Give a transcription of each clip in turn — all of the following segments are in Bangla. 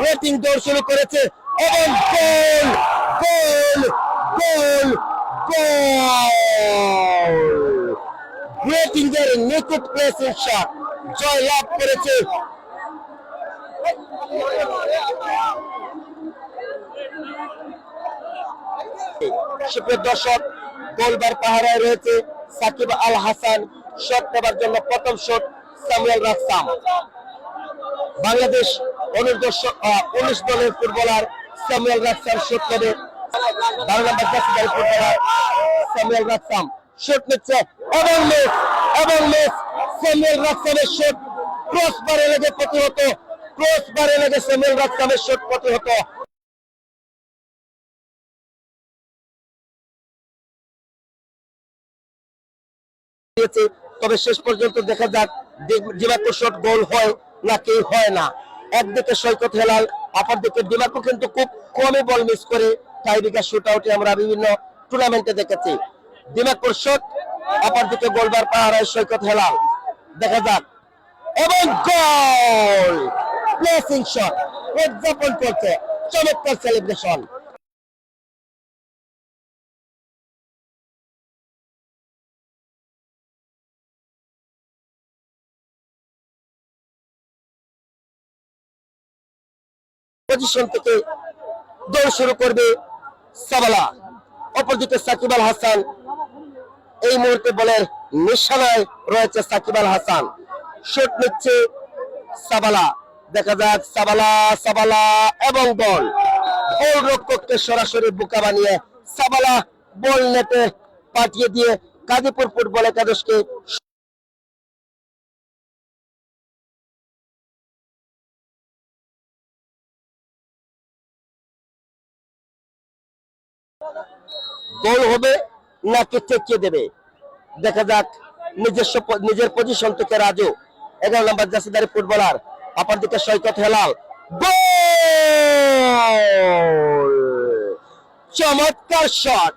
ওয়েটিং দৌড় শুরু করেছে এবং গোল গোল গোল গোল। এর প্লেসিং শট জয় লাভ করেছে দর্শক, গোলবার পাহারায় রয়েছে সাকিব আল হাসান। শট নেবার জন্য প্রথম শট সামুয়েল রাসাম বাংলাদেশ উনিশ দলের ফুটবলার রাসাম শট নেবে বাংলাদেশ জাতীয় ফুটবলার সামুয়েল রাসাম শট নিচ্ছে। এবং মিস এবং মিস সামুয়েল রাসামের শট ক্রস বারে লেগে ক্রস বারে লেগে দিয়েছে। তবে শেষ পর্যন্ত দেখা যাক ডিমাকো শট গোল হয় না নাকি হয় না। একদিকে সৈকত হেলাল, আপার অপরদিকে ডিমাকু কিন্তু খুব কমই বল মিস করে। টাইবিকা শুট আউটে আমরা বিভিন্ন টুর্নামেন্টে দেখেছি। ডিমাকুর শট অপরদিকে গোলবার পাহাড়ের সৈকত হেলাল। দেখা যাক। এবং গোল প্লেসিং শট উদযাপন করছে চমৎকার সেলিব্রেশন পজিশন থেকে দৌড় শুরু করবে সাবালা। অপরদিকে সাকিব আল হাসান এই মুহূর্তে বলের নিশানায় রয়েছে সাকিব আল হাসান। শট নিচ্ছে সাবালা। দেখা যাক সাবালা সাবালা এবং বল। গোল রক্ষককে সরাসরি বুকা বানিয়ে সাবালা বল নেটে পাঠিয়ে দিয়ে গাজীপুর ফুটবল একাদশকে গোল হবে নাকি ঠেকিয়ে দেবে? দেখা যাক, নিজস্ব নিজের পজিশন থেকে রাজু। এগারো নম্বর জাসিদারি ফুটবলার অপর দিকে সৈকত হেলাল। চমৎকার শট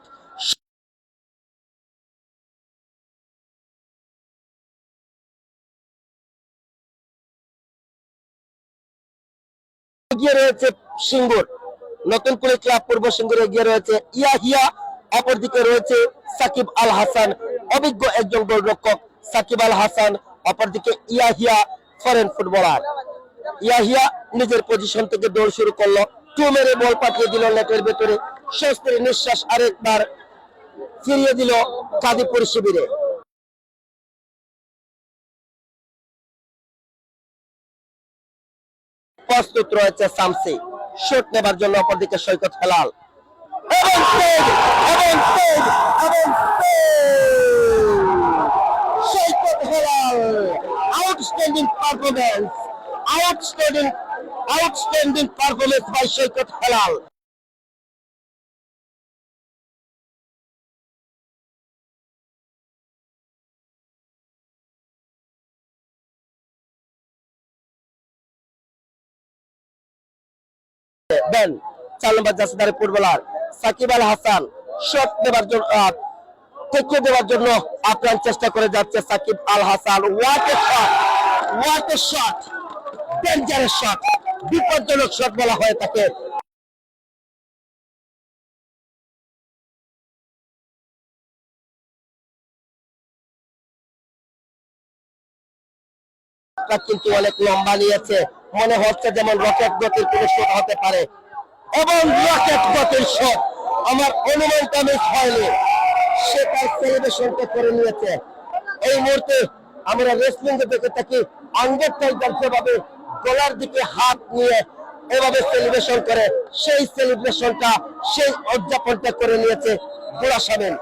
গিয়ে রয়েছে সিঙ্গুর। নতুন করে ক্লাব পূর্ব সিঙ্গুর এগিয়ে রয়েছে। ইয়াহিয়া অপরদিকে রয়েছে সাকিব আল হাসান, অভিজ্ঞ একজন গোলরক্ষক সাকিব আল হাসান, অপরদিকে ইয়াহিয়া ফরেন ফুটবলার ইয়াহিয়া নিজের পজিশন থেকে দৌড় শুরু করল টু মেরে বল পাঠিয়ে দিল নেটের ভেতরে। স্বস্তির নিঃশ্বাস আরেকবার ফিরিয়ে দিল কাদিপুর শিবিরে। প্রস্তুত রয়েছে সামসি। শট নেবার জন্য অপরদিকে সৈকত হেলাল। এবং Saikat Helal outstanding performance outstanding outstanding performance by Saikat Helal. Then চার নম্বর জাসিদারের ফুটবলার সাকিব আল হাসান। শট দেওয়ার জন্য ঠেকিয়ে দেওয়ার জন্য আপ্রাণ চেষ্টা করে যাচ্ছে Shakib Al Hasan. What a shot what a shot dangerous shot বিপজ্জনক শট বলা হয় তাকে কিন্তু অনেক লম্বা নিয়েছে। মনে হচ্ছে যেমন রকেট গতির কোনো শট হতে পারে। এবং আমার অনুমানটা মিস হয়নি সে তার সেলিব্রেশনটা করে নিয়েছে। এই মুহূর্তে আমরা রেসলিং দেখে থাকি আন্ডারটেকার যেভাবে গলার দিকে হাত নিয়ে এভাবে সেলিব্রেশন করে, সেই সেলিব্রেশনটা সেই উদযাপনটা করে নিয়েছে গোড়া সামেল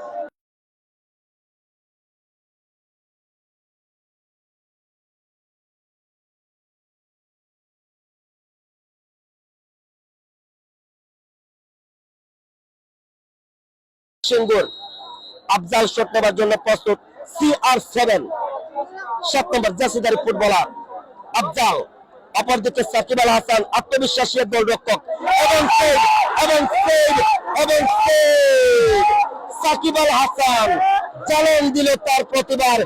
সিঙ্গুর আফজাল শট নেবার জন্য প্রস্তুত সেভেন সাত নম্বর জাসিদারি ফুটবলার আফজাল। অপরদিকে সাকিব আল হাসান আত্মবিশ্বাসী গোলরক্ষক। এবং এবং এবং সাকিব আল হাসান চ্যালেঞ্জ দিল তার প্রতিবার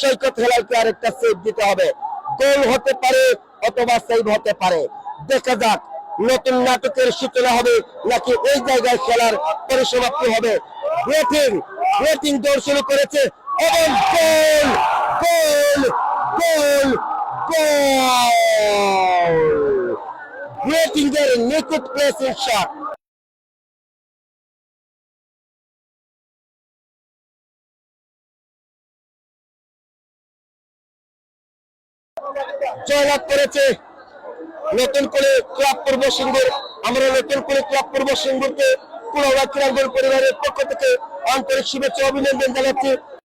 সৈকত হেলালকে আরেকটা সেভ দিতে হবে। গোল হতে পারে অথবা সেভ হতে পারে। দেখা যাক নতুন নাটকের সূচনা হবে নাকি ওই জায়গায় খেলার পরিসমাপ্তি হবে। ব্রেটিং ব্রেটিং দৌড় শুরু করেছে। এবং গোল গোল গোল গোল। এর নিখুঁত প্লেসিং শট জয়লাভ করেছে। নতুন করে ক্লাব পূর্ব সিংহের আমরা নতুন করে ক্লাব পূর্ব সিংহকে ক্রীড়াঙ্গন পরিবারের পক্ষ থেকে আন্তরিক শুভেচ্ছা অভিনন্দন জানাচ্ছি।